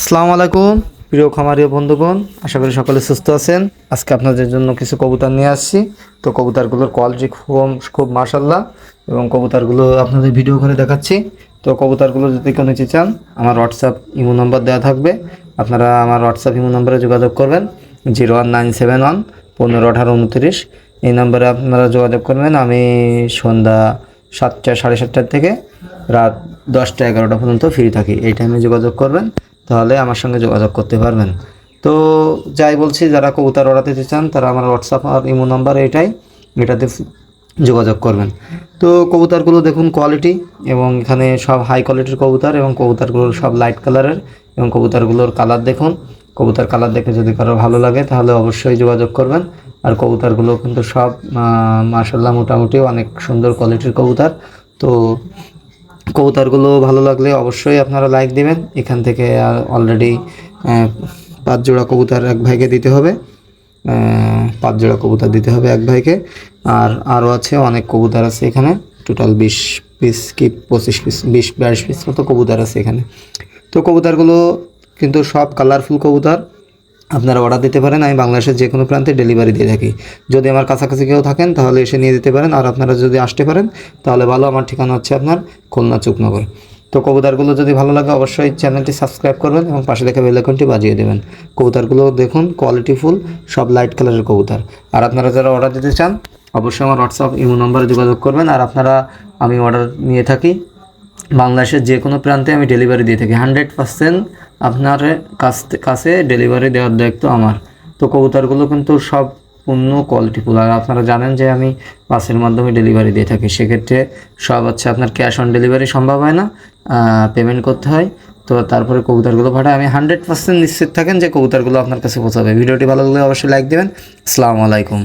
আসসালামু আলাইকুম। প্রিয় খামারীয় বন্ধুগণ, আশা করি সকলে সুস্থ আছেন। আজকে আপনাদের জন্য কিছু কবুতর নিয়ে আসছি। তো কবুতরগুলোর কোয়ালিটি খুব খুব মাশাল্লাহ এবং কবুতরগুলো আপনাদের ভিডিও করে দেখাচ্ছি। তো কবুতরগুলো যদি কেউ নিতে চান, আমার হোয়াটসঅ্যাপ ইমো নম্বর দেওয়া থাকবে। আপনারা আমার হোয়াটসঅ্যাপ ইমো নম্বরে যোগাযোগ করবেন। Zero one nine seven one পনেরো আঠারো উনত্রিশ। এই নম্বরে আপনারা যোগাযোগ করবেন। আমি সন্ধ্যা সাতটা, সাড়ে সাতটার থেকে রাত দশটা এগারোটা পর্যন্ত ফ্রি থাকি। এই টাইমে যোগাযোগ করবেন। তাহলে আমার সঙ্গে যোগাযোগ করতে পারবেন। তো যাই বলছি, যারা কবুতর অর্ডার দিতে চান, তারা আমার হোয়াটসঅ্যাপ আর ইমো নাম্বার এটাই, এটাতে যোগাযোগ করবেন। তো কবুতরগুলো দেখুন কোয়ালিটি এবং এখানে সব হাই কোয়ালিটির কবুতর এবং কবুতরগুলোর সব লাইট কালারের এবং কবুতরগুলোর কালার দেখুন। কবুতর কালার দেখে যদি কারও ভালো লাগে, তাহলে অবশ্যই যোগাযোগ করবেন। আর কবুতরগুলো কিন্তু সব মাসাল্লাহ মোটামুটি অনেক সুন্দর কোয়ালিটির কবুতর। তো কবুতরগুলো ভালো লাগলে অবশ্যই আপনারা লাইক দিবেন। এখান থেকে অলরেডি পাঁচ জোড়া কবুতার এক ভাইকে দিতে হবে। পাঁচ জোড়া কবুতার দিতে হবে এক ভাইকে। আর আরও আছে, অনেক কবুতার আছে এখানে। টোটাল বিশ পিস কি, পঁচিশ পিস বিশ বাইশ পিস মতো কবুতার আছে এখানে। তো কবুতারগুলো কিন্তু সব কালারফুল কবুতর। আপনারা অর্ডার দিতে পারেন, আমি বাংলাদেশের যে কোনো প্রান্তে ডেলিভারি দিয়ে থাকি। যদি আমার কাছাকাছি কেউ থাকেন, তাহলে এসে নিয়ে যেতে পারেন। আর আপনারা যদি আসতে পারেন, তাহলে ভালো। আমার ঠিকানা হচ্ছে আপনার খুলনা চুকনগর। তো কবুতারগুলো যদি ভালো লাগে, অবশ্যই চ্যানেলটি সাবস্ক্রাইব করবেন এবং পাশে দেখে বেলাইকনটি বাজিয়ে দেবেন। কবুতরগুলো দেখুন কোয়ালিটি ফুল সব লাইট কালারের কবুতর। আর আপনারা যারা অর্ডার দিতে চান, অবশ্যই আমার হোয়াটসঅ্যাপ ইমো নম্বরে যোগাযোগ করবেন। আর আপনারা, আমি অর্ডার নিয়ে থাকি। বাংলাদেশের যে কোনো প্রান্তে আমি ডেলিভারি দিয়ে থাকি। হান্ড্রেড পার্সেন্ট আপনার কাছ কাছে ডেলিভারি দেওয়ার দায়িত্ব আমার। তো কবুতরগুলো কিন্তু সব পূর্ণ কোয়ালিটিফুল আর আপনারা জানেন যে আমি বাসের মাধ্যমে ডেলিভারি দিয়ে থাকি। সেক্ষেত্রে সব হচ্ছে আপনার ক্যাশ অন ডেলিভারি সম্ভব হয় না পেমেন্ট করতে হয়। তো তারপরে কবুতরগুলো পাঠায় আমি হান্ড্রেড পার্সেন্ট নিশ্চিত থাকেন যে কবুতরগুলো আপনার কাছে পৌঁছাবে। ভিডিওটি ভালো লাগলে অবশ্যই লাইক দেবেন। আসসালামু আলাইকুম।